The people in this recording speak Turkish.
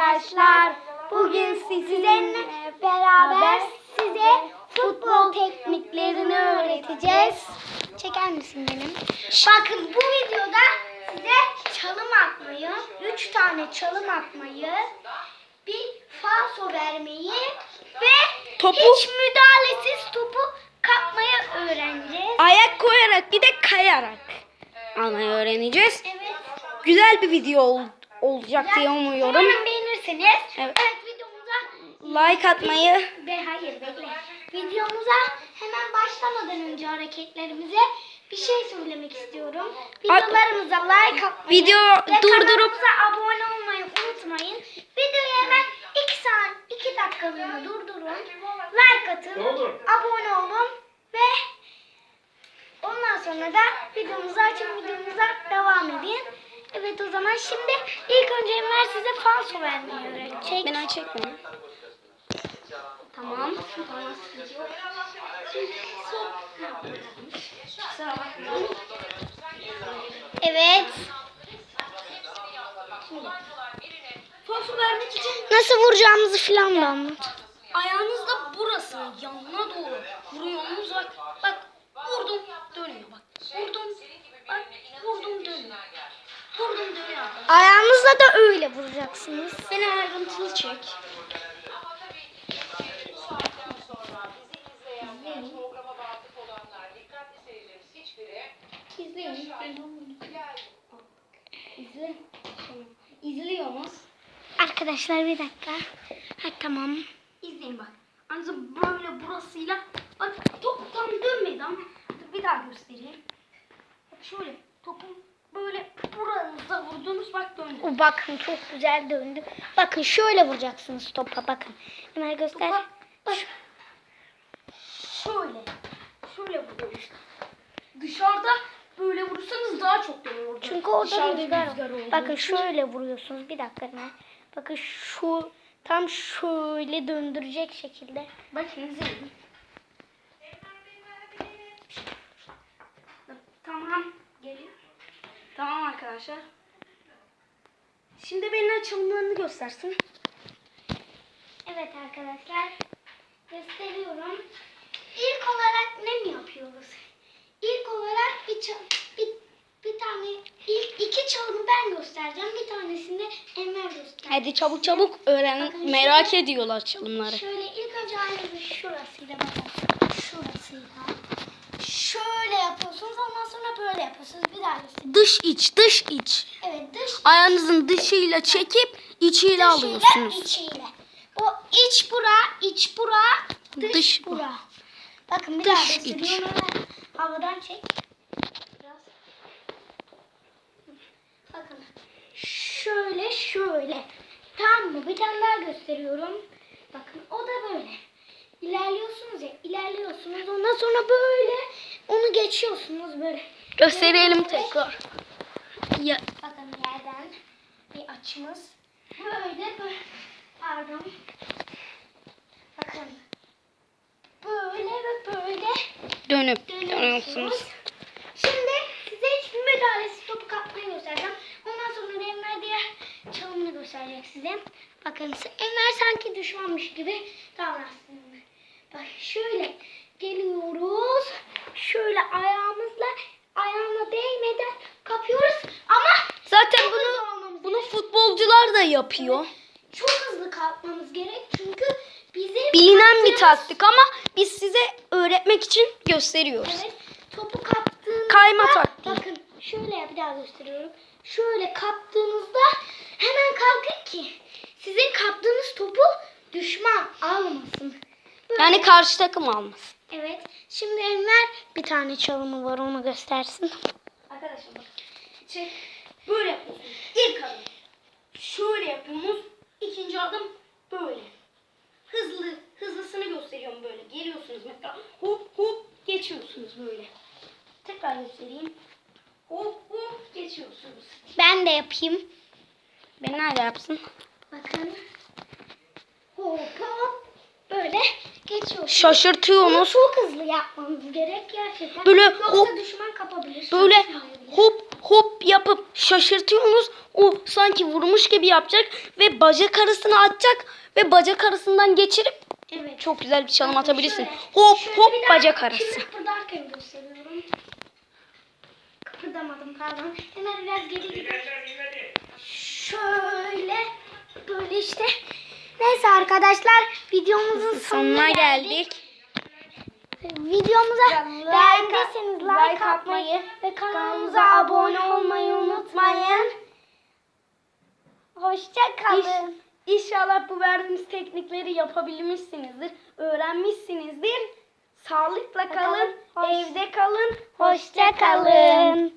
arkadaşlar. Bugün sizinle beraber size futbol tekniklerini öğreteceğiz. Çeker misin benim? Bakın bu videoda size çalım atmayı, 3 tane çalım atmayı, bir falso vermeyi ve Topu- hiç müdahalesiz topu kapmayı öğreneceğiz. Ayak koyarak bir de kayarak almayı öğreneceğiz. Evet. Güzel bir video ol- olacak diye umuyorum. Umarım beğenirsiniz. Evet. evet videomuza Like atmayı Ve hayır bekle. Videomuza hemen başlamadan önce hareketlerimize bir şey söylemek istiyorum. Videolarımıza like atmayı Video ve durdurup- abone olmayı unutmayın. Videoyu hemen 2 saat 2 dakikalığına durdurun. Like atın. Abone olun ve ondan sonra da videomuzu açın videomuza devam edin. Evet o zaman şimdi ilk önce Enver size falso vermeyi öğretecek. beni çekme. Tamam. Tamam. Evet. Falso vermek için Nasıl vuracağımızı filan da anlat. ayağınızla burası yanına doğru vuruyorsunuz bak. Bak vurdum dönüyor bak. Vurdum Ayağınızla da öyle vuracaksınız. Beni ayrıntılı çek. İzleyin. İzle. İzliyoruz. Arkadaşlar bir dakika. Ha tamam. İzleyin bak. Anca böyle burasıyla bak top tam dönmedi ama bir daha göstereyim. Bak şöyle vurdunuz bak döndü. O bakın çok güzel döndü. Bakın şöyle vuracaksınız topa bakın. Hemen göster. Bak bak. Şöyle. Şöyle vuruyoruz. Dışarıda böyle vurursanız daha çok dönüyor orada. Çünkü orada Dışarıda rüzgar rüzgar olduğu Bakın şöyle vuruyorsunuz. Bir dakika hemen. Bakın şu tam şöyle döndürecek şekilde. Bakın izleyin. Tamam. Geliyor. Tamam arkadaşlar. Şimdi benim açılımlarını göstersin. Evet arkadaşlar. Gösteriyorum. İlk olarak ne mi yapıyoruz? İlk olarak bir, bir, bir tane ilk iki çalımı ben göstereceğim. Bir tanesini Emel gösterecek. Hadi çabuk çabuk öğren. Bakın Merak şöyle- ediyorlar çalımları. Şöyle ilk önce aynı şurasıyla bakın. Şurasıyla. Yapıyorsunuz. Bir daha göstereyim. Dış iç, dış iç. Evet dış Ayağınızın dışıyla çekip içiyle dışıyla alıyorsunuz. içiyle. O iç bura, iç bura, dış, Dış bu. bura. Bakın bir daha Dış iç. gösteriyorum. Hemen havadan çek. Biraz. Bakın. Şöyle şöyle. Tamam mı? Bir tane daha gösteriyorum. Bakın o da böyle. İlerliyorsunuz ya, ilerliyorsunuz. Ondan sonra böyle onu geçiyorsunuz böyle. Gösterelim tekrar. Ya, Bakın yerden bir açımız. Böyle böyle. Pardon. Bakın. Böyle ve böyle dönüp dönüyorsunuz. Şimdi size hiç müdahalesiz topu kapmayı göstereceğim. Ondan sonra Enver diğer çalımını gösterecek size. Bakın Enver sanki düşmanmış gibi davransın. Bak şöyle geliyoruz. Şöyle ayağımızla ayağına değmeden kapıyoruz. Ama Zaten bunu bunu futbolcular da yapıyor. çok hızlı kalkmamız gerek çünkü bizim Bilinen bir taktik ama biz size öğretmek için gösteriyoruz. Evet. Topu kaptığınızda Kayma taktiği. bakın şöyle bir daha gösteriyorum. Şöyle kaptığınızda hemen kalkın ki sizin kaptığınız topu düşman almasın. Böyle. Yani karşı takım almasın. Evet. Şimdi Enver bir tane çalımı var onu göstersin. Arkadaşlar bak. Şey, böyle yapıyorsunuz. İlk adım. Şöyle yapıyorsunuz. İkinci adım böyle. Hızlı, hızlısını gösteriyorum böyle. Geliyorsunuz mesela. Hop hop geçiyorsunuz böyle. Tekrar göstereyim. Hop hop geçiyorsunuz. Ben de yapayım. Ben nerede yapsın? Bakın. Hop hop. Böyle geçiyorsunuz. Bunu Şaşırtıyorsunuz. çok hızlı yapmamız gerek gerçekten. Böyle Yoksa hop, düşman kapabilir. Böyle hop hop yapıp şaşırtıyorsunuz. O sanki vurmuş gibi yapacak ve bacak arasına atacak ve bacak arasından geçirip Evet. çok güzel bir çalım Bakın atabilirsin. şöyle- Hop şöyle hop bacak arası. Şimdi kıpırdarken gösteriyorum. Kıpırdamadım pardon. Hemen biraz geri gidelim. Şöyle böyle işte. Neyse arkadaşlar videomuzun Sonuna geldik. Videomuza like beğendiyseniz like like atmayı ve kanalımıza abone olmayı unutmayın. Hoşça kalın. İnşallah bu verdiğimiz teknikleri yapabilmişsinizdir. Öğrenmişsinizdir. Sağlıkla kalın. Hoş- Evde kalın. Hoşça kalın.